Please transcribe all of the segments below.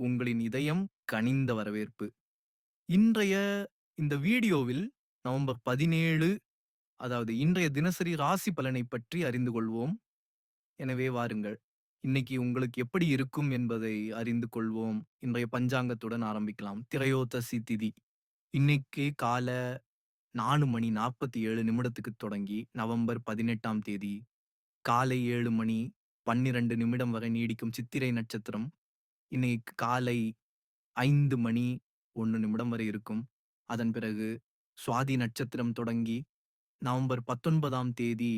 உங்களின் இதயம் கனிந்த வரவேற்பு. இன்றைய இந்த வீடியோவில் நவம்பர் 17 அதாவது இன்றைய தினசரி ராசி பலனைப் பற்றி அறிந்து கொள்வோம். எனவே வாருங்கள். இன்னைக்கு உங்களுக்கு எப்படி இருக்கும் என்பதை அறிந்து கொள்வோம். இன்றைய பஞ்சாங்கத்துடன் ஆரம்பிக்கலாம். திரையோதசி திதி. இன்னைக்கு கால நாலு மணி 47 நிமிடத்துக்கு தொடங்கி நவம்பர் 18ஆம் தேதி காலை ஏழு மணி 12 நிமிடம் வரை நீடிக்கும் சித்திரை நட்சத்திரம். இன்னைக்கு காலை 5 மணி 1 நிமிடம் வரை இருக்கும். அதன் பிறகு சுவாதி நட்சத்திரம் தொடங்கி நவம்பர் 19ஆம் தேதி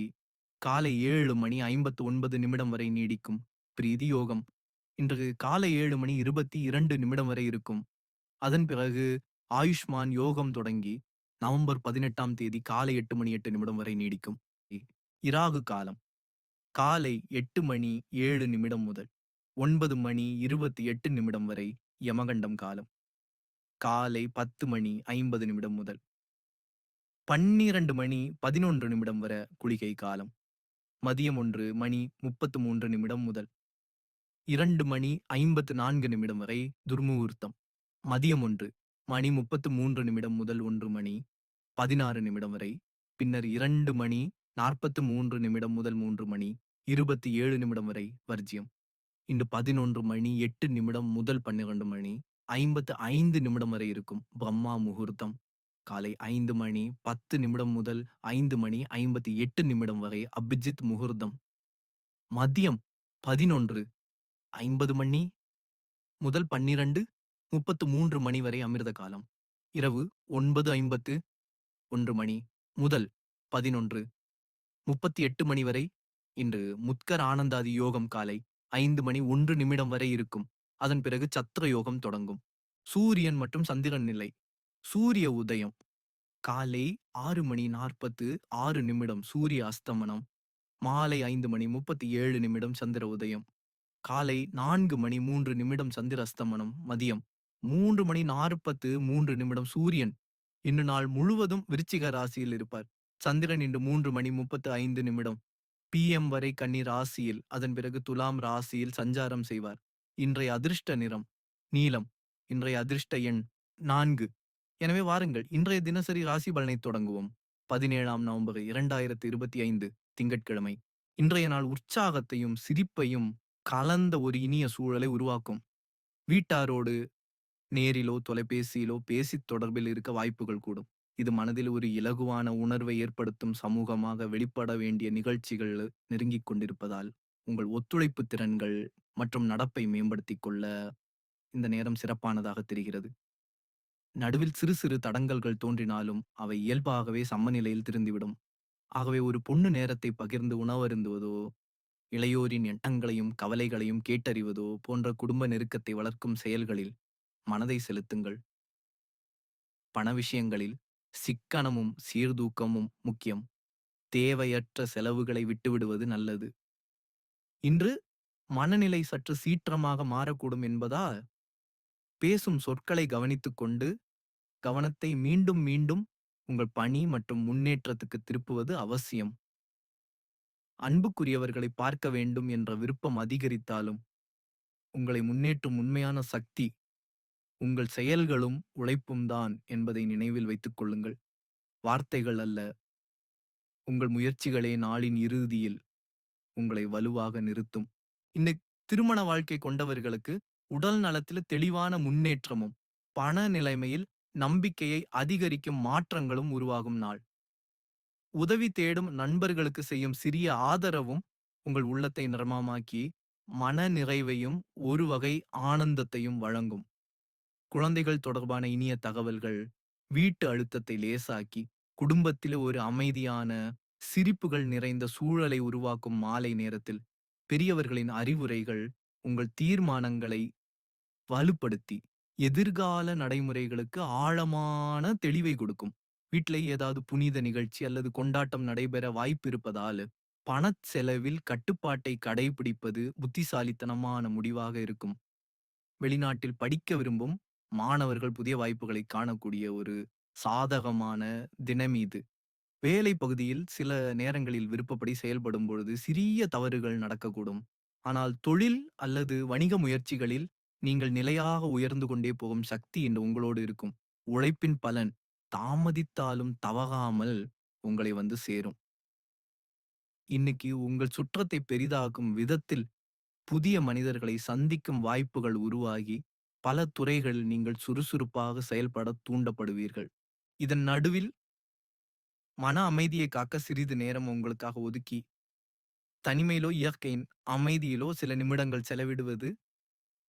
காலை 7 மணி 59 நிமிடம் வரை நீடிக்கும். பிரீதி யோகம். இன்று காலை 7 மணி 22 நிமிடம் வரை இருக்கும். அதன் பிறகு ஆயுஷ்மான் யோகம் தொடங்கி நவம்பர் 18ஆம் தேதி காலை 8 மணி 8 நிமிடம் வரை நீடிக்கும். இராகு காலம். காலை 8 மணி 7 நிமிடம் முதல் ஒன்பது மணி இருபத்தி எட்டு நிமிடம் வரை யமகண்டம் காலம். காலை பத்து மணி ஐம்பது நிமிடம் முதல். பன்னிரண்டு மணி பதினொன்று நிமிடம் வர குளிகை காலம். மதியம் ஒன்று மணி முப்பத்து மூன்று நிமிடம் முதல். இரண்டு மணி ஐம்பத்து நான்கு நிமிடம் வரை துர்முகூர்த்தம். மதியம் ஒன்று மணி முப்பத்து மூன்று நிமிடம் முதல் ஒன்று மணி பதினாறு நிமிடம் வரை. பின்னர் இரண்டு மணி நாற்பத்து மூன்று நிமிடம் முதல் மூன்று மணி இருபத்தி ஏழு நிமிடம் வரை வர்ஜியம் இன்று பதினொன்று மணி எட்டு நிமிடம் முதல் பன்னிரண்டு மணி ஐம்பத்து ஐந்து நிமிடம் வரை இருக்கும் பிரம்மா முகூர்த்தம். காலை ஐந்து மணி பத்து நிமிடம் முதல் ஐந்து மணி ஐம்பத்தி எட்டு நிமிடம் வரை அபிஜித் முகூர்த்தம். மதியம் பதினொன்று ஐம்பது மணி முதல் பன்னிரண்டு முப்பத்து மூன்று மணி வரை அமிர்த காலம். இரவு ஒன்பது ஐம்பத்து ஒன்று மணி முதல் பதினொன்று முப்பத்தி எட்டு மணி வரை இன்று முத்கர் ஆனந்தாதி யோகம் காலை ஐந்து மணி ஒன்று நிமிடம் வரை இருக்கும். அதன் பிறகு சத்திர யோகம் தொடங்கும். சூரியன் மற்றும் சந்திரன் நிலை. சூரிய உதயம் காலை ஆறு மணி 46 நிமிடம் சூரிய அஸ்தமனம். மாலை ஐந்து மணி 37 நிமிடம் சந்திர உதயம். காலை நான்கு மணி மூன்று நிமிடம் சந்திர அஸ்தமனம். மதியம் மூன்று மணி 43 நிமிடம் சூரியன் இன்று நாள் முழுவதும் விருச்சிக ராசியில் இருப்பார். சந்திரன் இன்று மூன்று மணி 35 நிமிடம் பிஎம் வரை கன்னி ராசியில் அதன் பிறகு துலாம் ராசியில் சஞ்சாரம் செய்வார். இன்றைய அதிர்ஷ்ட நிறம் நீலம். இன்றைய அதிர்ஷ்ட எண் நான்கு. எனவே வாருங்கள் இன்றைய தினசரி ராசி பலனை தொடங்குவோம். 17ஆம் நவம்பர் 2025 திங்கட்கிழமை. இன்றைய நாள் உற்சாகத்தையும் சிரிப்பையும் கலந்த ஒரு இனிய சூழலை உருவாக்கும். வீட்டாரோடு நேரிலோ தொலைபேசியிலோ பேசித் தொடர்பில் இருக்க வாய்ப்புகள் கூடும். இது மனதில் ஒரு இலகுவான உணர்வை ஏற்படுத்தும் சமூகமாக வெளிப்பட வேண்டிய நிகழ்ச்சிகள் நெருங்கிக் கொண்டிருப்பதால் உங்கள் ஒத்துழைப்பு திறன்கள் மற்றும் நடப்பை மேம்படுத்திக் கொள்ள இந்த நேரம் சிறப்பானதாக தெரிகிறது. நடுவில் சிறு சிறு தடங்கல்கள் தோன்றினாலும் அவை இயல்பாகவே சமநிலையில் திருந்திவிடும். ஆகவே ஒரு பொண்ணு நேரத்தை பகிர்ந்து உணவருந்துவதோ இளையோரின் எண்ணங்களையும் கவலைகளையும் கேட்டறிவதோ போன்ற குடும்ப நெருக்கத்தை வளர்க்கும் செயல்களில் மனதை செலுத்துங்கள். பண விஷயங்களில் சிக்கனமும் சீர்தூக்கமும் முக்கியம். தேவையற்ற செலவுகளை விட்டுவிடுவது நல்லது. இன்று மனநிலை சற்று சீற்றமாக மாறக்கூடும் என்பதால் பேசும் சொற்களை கவனித்துக்கொண்டு கவனத்தை மீண்டும் மீண்டும் உங்கள் பணி மற்றும் முன்னேற்றத்துக்கு திருப்புவது அவசியம். அன்புக்குரியவர்களை பார்க்க வேண்டும் என்ற விருப்பம் அதிகரித்தாலும் உங்களை முன்னேற்றும் உண்மையான சக்தி உங்கள் செயல்களும் உழைப்பும் தான் என்பதை நினைவில் வைத்துக் கொள்ளுங்கள். வார்த்தைகள் அல்ல. உங்கள் முயற்சிகளே நாளின் இறுதியில் உங்களை வலுவாக நிறுத்தும். இன்னைக்கு திருமண வாழ்க்கை கொண்டவர்களுக்கு உடல் நலத்தில தெளிவான முன்னேற்றமும் பண நிலைமையில் நம்பிக்கையை அதிகரிக்கும் மாற்றங்களும் உருவாகும் நாள். உதவி தேடும் நண்பர்களுக்கு செய்யும் சிறிய ஆதரவும் உங்கள் உள்ளத்தை நிர்மமாக்கி மன நிறைவையும் ஒரு வகை ஆனந்தத்தையும் வழங்கும். குழந்தைகள் தொடர்பான இனிய தகவல்கள் வீட்டு அழுத்தத்தை லேசாக்கி குடும்பத்திலே ஒரு அமைதியான சிரிப்புகள் நிறைந்த சூழலை உருவாக்கும் மாலை நேரத்தில் பெரியவர்களின் அறிவுரைகள் உங்கள் தீர்மானங்களை வலுப்படுத்தி எதிர்கால நடைமுறைகளுக்கு ஆழமான தெளிவை கொடுக்கும். வீட்டிலே ஏதாவது புனித நிகழ்ச்சி அல்லது கொண்டாட்டம் நடைபெற வாய்ப்பு இருப்பதால் பண செலவில் கட்டுப்பாட்டை கடைபிடிப்பது புத்திசாலித்தனமான முடிவாக இருக்கும். வெளிநாட்டில் படிக்க விரும்பும் மாணவர்கள் புதிய வாய்ப்புகளை காணக்கூடிய ஒரு சாதகமான தினம் இது. வேலை பகுதியில் சில நேரங்களில் விருப்பப்படி செயல்படும் பொழுது சிறிய தவறுகள் நடக்கக்கூடும். ஆனால் தொழில் அல்லது வணிக முயற்சிகளில் நீங்கள் நிலையாக உயர்ந்து கொண்டே போகும் சக்தி இன்று உங்களோடு இருக்கும். உழைப்பின் பலன் தாமதித்தாலும் தவறாமல் உங்களை வந்து சேரும். இன்னைக்கு உங்கள் சுற்றத்தை பெரிதாக்கும் விதத்தில் புதிய மனிதர்களை சந்திக்கும் வாய்ப்புகள் உருவாகி, பல துறைகளில் நீங்கள் சுறுசுறுப்பாக செயல்பட தூண்டப்படுவீர்கள். இதன் நடுவில் மன அமைதியை காக்க சிறிது நேரம் உங்களுக்காக ஒதுக்கி, தனிமையிலோ, இயற்கையின் அமைதியிலோ சில நிமிடங்கள் செலவிடுவது,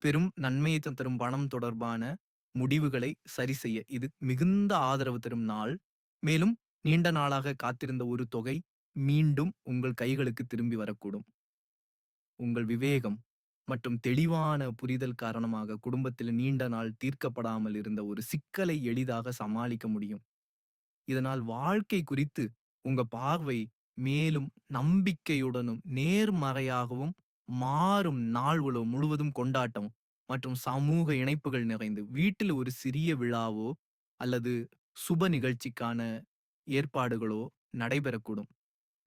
பெரும் நன்மையை தரும் பணம் தொடர்பான முடிவுகளை சரி செய்ய இது மிகுந்த ஆதரவு தரும் நாள். மேலும் நீண்ட நாளாக காத்திருந்த ஒரு தொகை மீண்டும் உங்கள் கைகளுக்கு திரும்பி வரக்கூடும். உங்கள் விவேகம் மற்றும் தெளிவான புரிதல் காரணமாக குடும்பத்தில் நீண்ட நாள் தீர்க்கப்படாமல் இருந்த ஒரு சிக்கலை எளிதாக சமாளிக்க முடியும். இதனால் வாழ்க்கை குறித்து உங்க பார்வை மேலும் நம்பிக்கையுடனும் நேர்மறையாகவும் மாறும் நாள்களோ முழுவதும் கொண்டாட்டம் மற்றும் சமூக இணைப்புகள் நிறைந்து வீட்டில் ஒரு சிறிய விழாவோ அல்லது சுப நிகழ்ச்சிக்கான ஏற்பாடுகளோ நடைபெறக்கூடும்.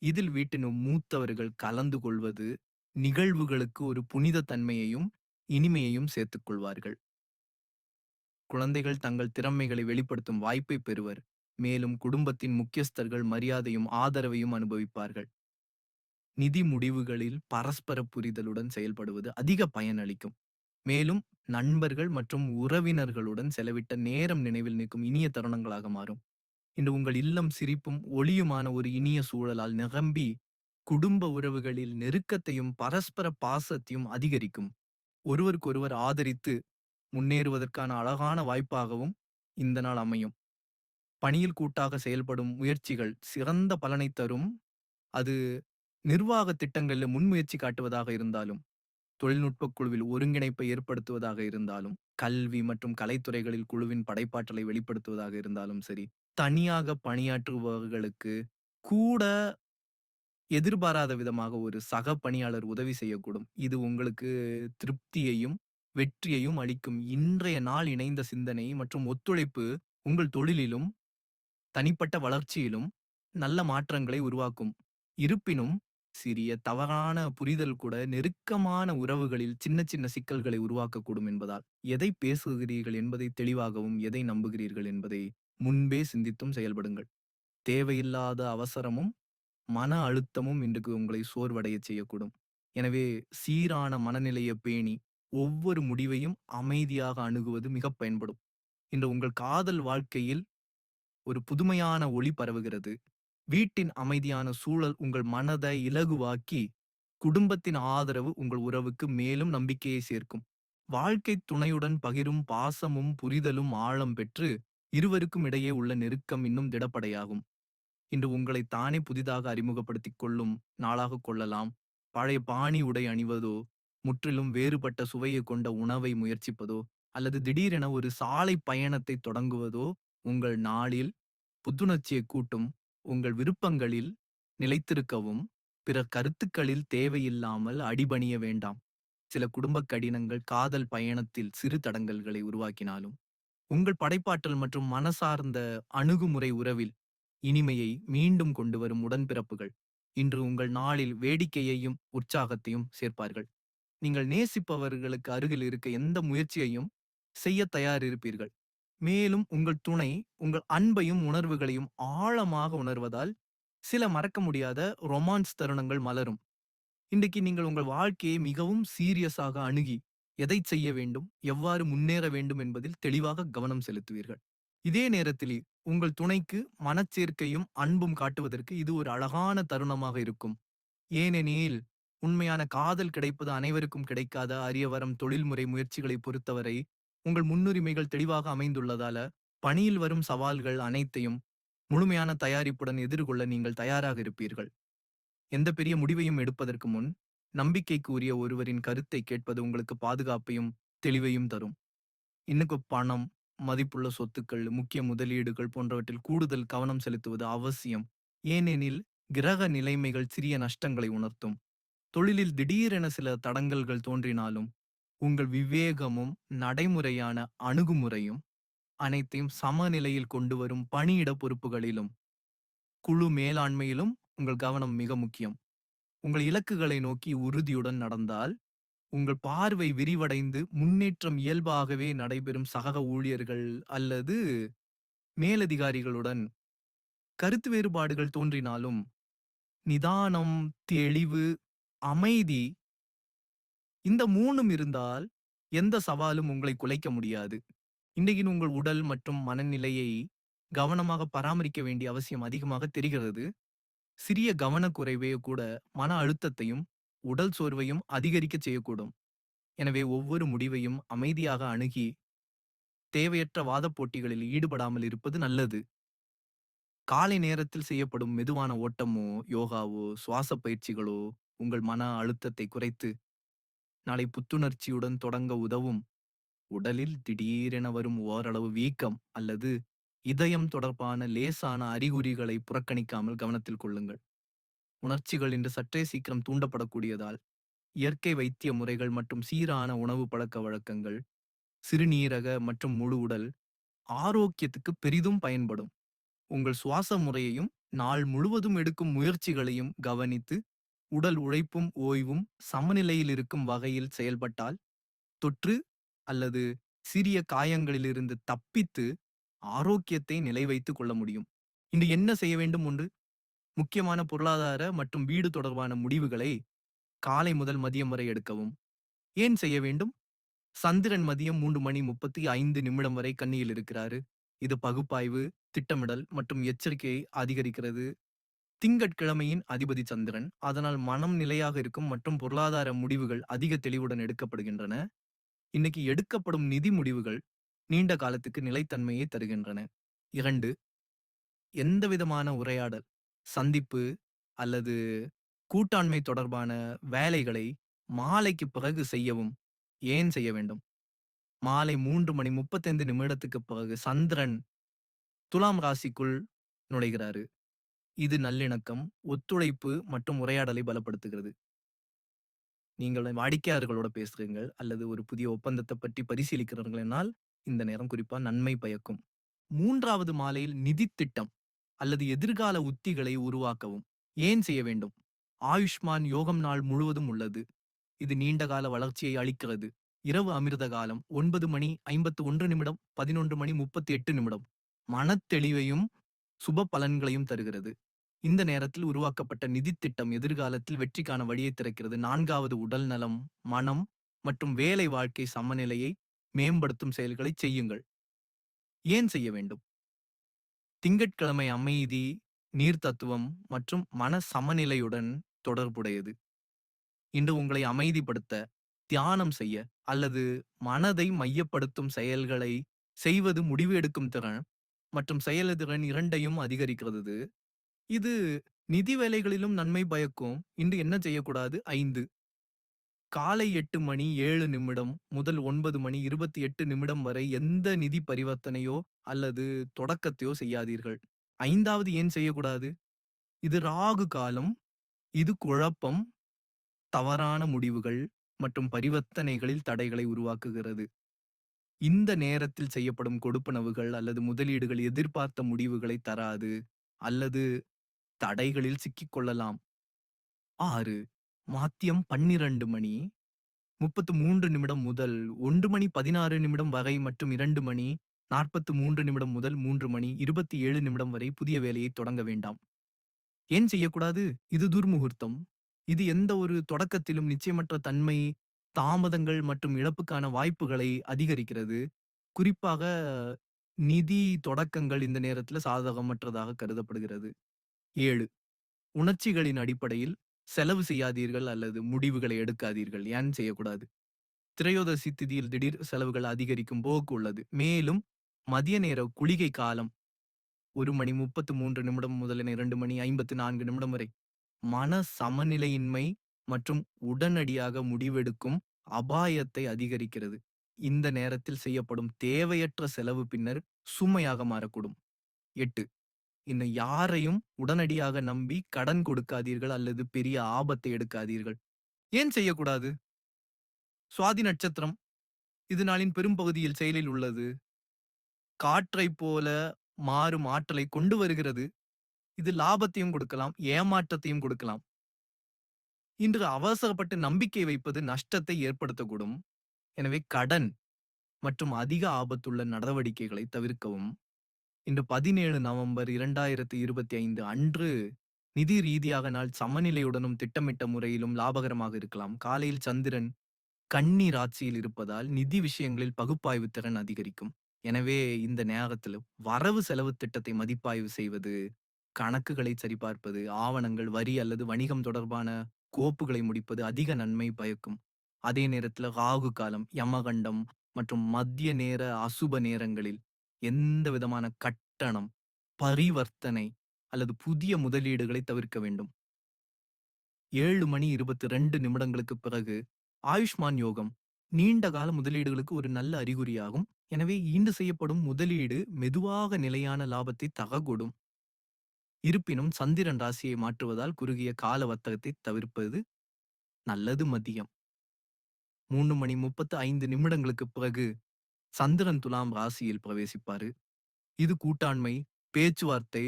இதில் வீட்டின் மூத்தவர்கள் கலந்து கொள்வது நிகழ்வுகளுக்கு ஒரு புனித தன்மையையும் இனிமையையும் சேர்த்துக் கொள்வார்கள். குழந்தைகள் தங்கள் திறமைகளை வெளிப்படுத்தும் வாய்ப்பை பெறுவர். மேலும் குடும்பத்தின் முக்கியஸ்தர்கள் மரியாதையும் ஆதரவையும் அனுபவிப்பார்கள். நிதி முடிவுகளில் பரஸ்பர புரிதலுடன் செயல்படுவது அதிக பயனளிக்கும். மேலும் நண்பர்கள் மற்றும் உறவினர்களுடன் செலவிட்ட நேரம் நினைவில் நிற்கும் இனிய தருணங்களாக மாறும். இன்று உங்கள் இல்லம் சிரிப்பும் ஒளியுமான ஒரு இனிய சூழலால் நிரம்பி குடும்ப உறவுகளில் நெருக்கத்தையும் பரஸ்பர பாசத்தையும் அதிகரிக்கும். ஒருவருக்கொருவர் ஆதரித்து முன்னேறுவதற்கான அழகான வாய்ப்பாகவும் இந்த நாள் அமையும். பணியில் கூட்டாக செயல்படும் முயற்சிகள் சிறந்த பலனை தரும். அது நிர்வாக திட்டங்களில் முன்முயற்சி காட்டுவதாக இருந்தாலும், தொழில்நுட்ப குழுவில் ஒருங்கிணைப்பை ஏற்படுத்துவதாக இருந்தாலும், கல்வி மற்றும் கலைத்துறைகளில் குழுவின் படைப்பாற்றலை வெளிப்படுத்துவதாக இருந்தாலும் சரி, தனியாக பணியாற்றுபவர்களுக்கு கூட எதிர்பாராத விதமாக ஒரு சக பணியாளர் உதவி செய்யக்கூடும். இது உங்களுக்கு திருப்தியையும், வெற்றியையும் அளிக்கும். இன்றைய நாள் இணைந்த சிந்தனை மற்றும் ஒத்துழைப்பு உங்கள் தொழிலிலும், தனிப்பட்ட வளர்ச்சியிலும் நல்ல மாற்றங்களை உருவாக்கும். இருப்பினும், சிறிய தவறான புரிதல் கூட நெருக்கமான உறவுகளில் சின்ன சின்ன சிக்கல்களை உருவாக்கக்கூடும் என்பதால், எதை பேசுகிறீர்கள் என்பதை தெளிவாகவும், எதை நம்புகிறீர்கள் என்பதை முன்பே சிந்தித்தும் செயல்படுங்கள். தேவையில்லாத அவசரமும், மன அழுத்தமும் இன்றைக்கு உங்களை சோர்வடையச் செய்யக்கூடும். எனவே சீரான மனநிலையை பேணி, ஒவ்வொரு முடிவையும் அமைதியாக அணுகுவது மிகப் பயன்படும். இன்று உங்கள் காதல் வாழ்க்கையில் ஒரு புதுமையான ஒளி பரவுகிறது. வீட்டின் அமைதியான சூழல் உங்கள் மனதை இலகுவாக்கி, குடும்பத்தின் ஆதரவு உங்கள் உறவுக்கு மேலும் நம்பிக்கையை சேர்க்கும். வாழ்க்கைத் துணையுடன் பகிரும் பாசமும், புரிதலும் ஆழம் பெற்று, இருவருக்கும் இடையே உள்ள நெருக்கம் இன்னும் திடப்படையாகும். இன்று உங்களை தானே புதிதாக அறிமுகப்படுத்திக் கொள்ளும் நாளாக கொள்ளலாம். பழைய பாணி உடை அணிவதோ, முற்றிலும் வேறுபட்ட சுவையை கொண்ட உணவை முயற்சிப்பதோ, அல்லது திடீரென ஒரு சாலை பயணத்தை தொடங்குவதோ உங்கள் நாளில் புத்துணர்ச்சியை கூட்டும். உங்கள் விருப்பங்களில் நிலைத்திருக்கவும், பிற கருத்துக்களில் தேவையில்லாமல் அடிபணிய வேண்டாம். சில குடும்பக் கடினங்கள் காதல் பயணத்தில் சிறு தடங்கல்களை உருவாக்கினாலும், உங்கள் படைப்பாற்றல் மற்றும் மனசார்ந்த அணுகுமுறை உறவில் இனிமையை மீண்டும் கொண்டு வரும் உடன்பிறப்புகள் இன்று உங்கள் நாளில் வேடிக்கையையும் உற்சாகத்தையும் சேர்ப்பார்கள். நீங்கள் நேசிப்பவர்களுக்கு அருகில் இருக்க எந்த முயற்சியையும் செய்ய தயாரிருப்பீர்கள் மேலும் உங்கள் துணை உங்கள் அன்பையும் உணர்வுகளையும் ஆழமாக உணர்வதால் சில மறக்க முடியாத ரொமான்ஸ் தருணங்கள் மலரும். இன்றைக்கு நீங்கள் உங்கள் வாழ்க்கையை மிகவும் சீரியஸாக அணுகி எதைச் செய்ய வேண்டும், எவ்வாறு முன்னேற வேண்டும் என்பதில் தெளிவாக கவனம் செலுத்துவீர்கள். இதே நேரத்தில் உங்கள் துணைக்கு மனச்சேர்க்கையும் அன்பும் காட்டுவதற்கு இது ஒரு அழகான தருணமாக இருக்கும். ஏனெனில் உண்மையான காதல் கிடைப்பது அனைவருக்கும் கிடைக்காத அரிய வரம் தொழில்முறை முயற்சிகளை பொறுத்தவரை உங்கள் முன்னுரிமைகள் தெளிவாக அமைந்துள்ளதால பணியில் வரும் சவால்கள் அனைத்தையும் முழுமையான தயாரிப்புடன் எதிர்கொள்ள நீங்கள் தயாராக இருப்பீர்கள். எந்த பெரிய முடிவையும் எடுப்பதற்கு முன் நம்பிக்கைக்கு உரிய ஒருவரின் கருத்தை கேட்பது உங்களுக்கு பாதுகாப்பையும் தெளிவையும் தரும். இன்னுக்கு பணம், மதிப்புள்ள சொத்துக்கள், முக்கிய முதலீடுகள் போன்றவற்றில் கூடுதல் கவனம் செலுத்துவது அவசியம். ஏனெனில் கிரக நிலைமைகள் சிறிய நஷ்டங்களை உணர்த்தும். தொழிலில் திடீரென சில தடங்கல்கள் தோன்றினாலும், உங்கள் விவேகமும், நடைமுறையான அணுகுமுறையும் அனைத்தையும் சமநிலையில் கொண்டு வரும் பணியிட பொறுப்புகளிலும், குழு மேலாண்மையிலும் உங்கள் கவனம் மிக முக்கியம். உங்கள் இலக்குகளை நோக்கி உறுதியுடன் நடந்தால், உங்கள் பார்வை விரிவடைந்து முன்னேற்றம் இயல்பாகவே நடைபெறும் சக ஊழியர்கள் அல்லது மேலதிகாரிகளுடன் கருத்து வேறுபாடுகள் தோன்றினாலும் நிதானம், தெளிவு, அமைதி இந்த மூணும் இருந்தால் எந்த சவாலும் உங்களை குலைக்க முடியாது. இன்றைக்கு உங்கள் உடல் மற்றும் மனநிலையை கவனமாக பராமரிக்க வேண்டிய அவசியம் அதிகமாக தெரிகிறது. சிறிய கவனக்குறைவே கூட மன அழுத்தத்தையும், உடல் சோர்வையும் அதிகரிக்கச் செய்யக்கூடும். எனவே ஒவ்வொரு முடிவையும் அமைதியாக அணுகி, தேவையற்ற வாதப் போட்டிகளில் ஈடுபடாமல் இருப்பது நல்லது. காலை நேரத்தில் செய்யப்படும் மெதுவான ஓட்டமோ, யோகாவோ, சுவாச பயிற்சிகளோ உங்கள் மன அழுத்தத்தை குறைத்து, நாளை புத்துணர்ச்சியுடன் தொடங்க உதவும். உடலில் திடீரென வரும் ஓரளவு வீக்கம் அல்லது இதயம் தொடர்பான லேசான அறிகுறிகளை புறக்கணிக்காமல் கவனத்தில் கொள்ளுங்கள். உணர்ச்சிகள் இன்று சற்றே சீக்கிரம் தூண்டப்படக்கூடியதால், இயற்கை வைத்திய முறைகள் மற்றும் சீரான உணவு பழக்கவழக்கங்கள், சிறுநீரக மற்றும் முழு உடல் ஆரோக்கியத்துக்கு பெரிதும் பயன்படும். உங்கள் சுவாச முறையையும், நாள் முழுவதும் எடுக்கும் முயற்சிகளையும் கவனித்து, உடல் உழைப்பும் ஓய்வும் சமநிலையில் இருக்கும் வகையில் செயல்பட்டால், தொற்று அல்லது சிறிய காயங்களிலிருந்து தப்பித்து ஆரோக்கியத்தை நிலை வைத்துக் கொள்ள முடியும். இன்று என்ன செய்ய வேண்டும் ஒன்று முக்கியமான பொருளாதார மற்றும் வீடு தொடர்பான முடிவுகளை காலை முதல் மதியம் வரை எடுக்கவும். ஏன் செய்ய வேண்டும்? சந்திரன் மதியம் மூன்று மணி 35 நிமிடம் வரை கண்ணியில் இருக்கிறாரு. இது பகுப்பாய்வு, திட்டமிடல் மற்றும் எச்சரிக்கையை அதிகரிக்கிறது. திங்கட்கிழமையின் அதிபதி சந்திரன். அதனால் மனம் நிலையாக இருக்கும் மற்றும் பொருளாதார முடிவுகள் அதிக தெளிவுடன் எடுக்கப்படுகின்றன. இன்னைக்கு எடுக்கப்படும் நிதி முடிவுகள் நீண்ட காலத்துக்கு நிலைத்தன்மையை தருகின்றன. இரண்டு எந்தவிதமான உரையாடல், சந்திப்பு அல்லது கூட்டாண்மை தொடர்பான வேலைகளை மாலைக்கு பிறகு செய்யவும். ஏன் செய்ய வேண்டும்? மாலை மூன்று மணி 35 நிமிடத்துக்கு பிறகு சந்திரன் துலாம் ராசிக்குள் நுழைகிறாரு. இது நல்லிணக்கம், ஒத்துழைப்பு மற்றும் உரையாடலை பலப்படுத்துகிறது. நீங்கள் வாடிக்கையாளர்களோட பேசுறீங்கள் அல்லது ஒரு புதிய ஒப்பந்தத்தை பற்றி பரிசீலிக்கிறீர்கள் என்னால், இந்த நேரம் குறிப்பா நன்மை பயக்கும். மூன்றாவது மாலையில் நிதித் திட்டம் அல்லது எதிர்கால உத்திகளை உருவாக்கவும். ஏன் செய்ய வேண்டும்? ஆயுஷ்மான் யோகம் நாள் முழுவதும் உள்ளது. இது நீண்டகால வளர்ச்சியை அளிக்கிறது. இரவு அமிர்த காலம் ஒன்பது மணி 51 நிமிடம் 11 மணி 38 நிமிடம். மனத்தெளிவையும் சுப பலன்களையும் தருகிறது. இந்த நேரத்தில் உருவாக்கப்பட்ட நிதி திட்டம் எதிர்காலத்தில் வெற்றிக்கான வழியை திறக்கிறது. நான்காவது உடல் நலம், மனம் மற்றும் வேலை வாழ்க்கை சமநிலையை மேம்படுத்தும் செயல்களை செய்யுங்கள். ஏன் செய்ய வேண்டும்? திங்கட்கிழமை அமைதி, நீர் தத்துவம் மற்றும் மன சமநிலையுடன் தொடர்புடையது. இன்று உங்களை அமைதிப்படுத்த, தியானம் செய்ய அல்லது மனதை மையப்படுத்தும் செயல்களை செய்வது முடிவு எடுக்கும் திறன் மற்றும் செயலதிறன் இரண்டையும் அதிகரிக்கிறது. இது நிதி வேலைகளிலும் நன்மை பயக்கும். இன்று என்ன செய்யக்கூடாது? ஐந்து காலை எட்டு மணி ஏழு நிமிடம் முதல் ஒன்பது மணி 28 நிமிடம் வரை எந்த நிதி பரிவர்த்தனையோ அல்லது தொடக்கத்தையோ செய்யாதீர்கள். ஐந்தாவது ஏன் செய்யக்கூடாது? இது ராகு காலம். இது குழப்பம், தவறான முடிவுகள் மற்றும் பரிவர்த்தனைகளில் தடைகளை உருவாக்குகிறது. இந்த நேரத்தில் செய்யப்படும் கொடுப்பனவுகள் அல்லது முதலீடுகள் எதிர்பார்த்த முடிவுகளை தராது அல்லது தடைகளில் சிக்கிக் கொள்ளலாம். மாத்தியம் 12 மணி 33 நிமிடம் முதல் ஒன்று மணி 16 நிமிடம் வகை மற்றும் இரண்டு மணி 43 நிமிடம் முதல் மூன்று மணி 27 நிமிடம் வரை புதிய வேலையை தொடங்க வேண்டாம். ஏன் செய்யக்கூடாது? இது துர்முகூர்த்தம். இது எந்த ஒரு தொடக்கத்திலும் நிச்சயமற்ற தன்மை, தாமதங்கள் மற்றும் இழப்புக்கான வாய்ப்புகளை அதிகரிக்கிறது. குறிப்பாக நிதி தொடக்கங்கள் இந்த நேரத்தில் சாதகமற்றதாக கருதப்படுகிறது. ஏழு உணர்ச்சிகளின் அடிப்படையில் செலவு செய்யாதீர்கள் அல்லது முடிவுகளை எடுக்காதீர்கள். ஏன் செய்யக்கூடாது? திரையோதசி திதியில் திடீர் செலவுகள் அதிகரிக்கும் போக்கு உள்ளது. மேலும் மதிய நேர குளிகை காலம் ஒரு மணி 33 நிமிடம் முதலின இரண்டு மணி 54 நிமிடம் வரை மன சமநிலையின்மை மற்றும் உடனடியாக முடிவெடுக்கும் அபாயத்தை அதிகரிக்கிறது. இந்த நேரத்தில் செய்யப்படும் தேவையற்ற செலவு பின்னர் சுமையாக மாறக்கூடும். எட்டு இன்னும் யாரையும் உடனடியாக நம்பி கடன் கொடுக்காதீர்கள் அல்லது பெரிய ஆபத்தை எடுக்காதீர்கள். ஏன் செய்யக்கூடாது? சுவாதி நட்சத்திரம் இது நாளின் பெரும்பகுதியில் செயலில் உள்ளது. காற்றைப் போல மாறும் ஆற்றலை கொண்டு வருகிறது. இது லாபத்தையும் கொடுக்கலாம், ஏமாற்றத்தையும் கொடுக்கலாம். இன்று அவசரப்பட்டு நம்பிக்கை வைப்பது நஷ்டத்தை ஏற்படுத்தக்கூடும். எனவே கடன் மற்றும் அதிக ஆபத்துள்ள நடவடிக்கைகளை தவிர்க்கவும். இன்று 17 நவம்பர் 2025 அன்று நிதி ரீதியாக நாள் சமநிலையுடனும் திட்டமிட்ட முறையிலும் லாபகரமாக இருக்கலாம். காலையில் சந்திரன் கன்னி ஆட்சியில் இருப்பதால் நிதி விஷயங்களில் பகுப்பாய்வு திறன் அதிகரிக்கும். எனவே இந்த நேரத்தில் வரவு செலவு திட்டத்தை மதிப்பாய்வு செய்வது, கணக்குகளை சரிபார்ப்பது, ஆவணங்கள், வரி அல்லது வணிகம் தொடர்பான கோப்புகளை முடிப்பது அதிக நன்மை பயக்கும். அதே நேரத்தில் ராகு காலம், யமகண்டம் மற்றும் மத்திய நேர அசுப நேரங்களில் எந்த விதமான கட்டணம், பரிவர்த்தனை அல்லது புதிய முதலீடுகளை தவிர்க்க வேண்டும். ஏழு மணி 22 நிமிடங்களுக்கு பிறகு ஆயுஷ்மான் யோகம் நீண்ட கால முதலீடுகளுக்கு ஒரு நல்ல அறிகுறியாகும். எனவே ஈண்டு செய்யப்படும் முதலீடு மெதுவாக நிலையான லாபத்தை தகக்கூடும் இருப்பினும் சந்திரன் ராசியை மாற்றுவதால் குறுகிய கால வர்த்தகத்தை தவிர்ப்பது நல்லது மதியம். மூணு மணி 35 நிமிடங்களுக்கு பிறகு சந்திரன் துலாம் ராசியில் பிரவேசிப்பாரு. இது கூட்டாண்மை, பேச்சுவார்த்தை,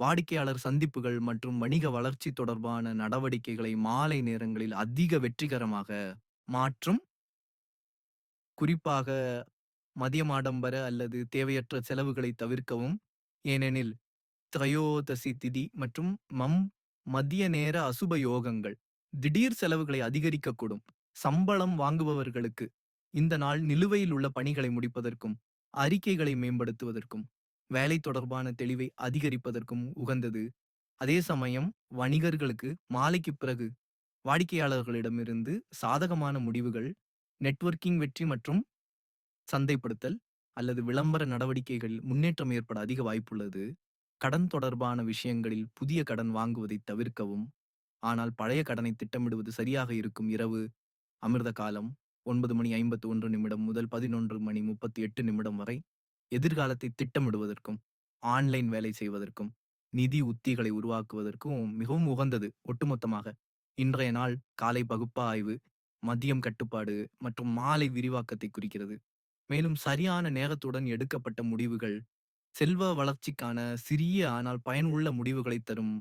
வாடிக்கையாளர் சந்திப்புகள் மற்றும் வணிக வளர்ச்சி தொடர்பான நடவடிக்கைகளை மாலை நேரங்களில் அதிக வெற்றிகரமாக மாற்றும். குறிப்பாக மதியம் ஆடம்பர அல்லது தேவையற்ற செலவுகளை தவிர்க்கவும். ஏனெனில் திரையோதசி திதி மற்றும் மம் மதிய நேர அசுப யோகங்கள் திடீர் செலவுகளை அதிகரிக்கக்கூடும். சம்பளம் வாங்குபவர்களுக்கு இந்த நாள் நிலுவையில் உள்ள பணிகளை முடிப்பதற்கும், அறிக்கைகளை மேம்படுத்துவதற்கும், வேலை தொடர்பான தெளிவை அதிகரிப்பதற்கும் உகந்தது. அதே சமயம் வணிகர்களுக்கு மாலைக்கு பிறகு வாடிக்கையாளர்களிடமிருந்து சாதகமான முடிவுகள், நெட்வொர்க்கிங் வெற்றி மற்றும் சந்தைப்படுத்தல் அல்லது விளம்பர நடவடிக்கைகளில் முன்னேற்றம் ஏற்பட அதிக வாய்ப்புள்ளது. கடன் தொடர்பான விஷயங்களில் புதிய கடன் வாங்குவதை தவிர்க்கவும். ஆனால் பழைய கடனை திட்டமிடுவது சரியாக இருக்கும் இரவு அமிர்த காலம் ஒன்பது மணி 51 நிமிடம் முதல் 11 மணி 38 நிமிடம் வரை எதிர்காலத்தை திட்டமிடுவதற்கும், ஆன்லைன் வேலை செய்வதற்கும், நிதி உத்திகளை உருவாக்குவதற்கும் மிகவும் உகந்தது. ஒட்டுமொத்தமாக இன்றைய நாள் காலை பகுப்பாய்வு, மதியம் கட்டுப்பாடு மற்றும் மாலை விரிவாக்கத்தை குறிக்கிறது. மேலும் சரியான நேரத்துடன் எடுக்கப்பட்ட முடிவுகள் செல்வ வளர்ச்சிக்கான சிறிய ஆனால் பயனுள்ள முடிவுகளை தரும்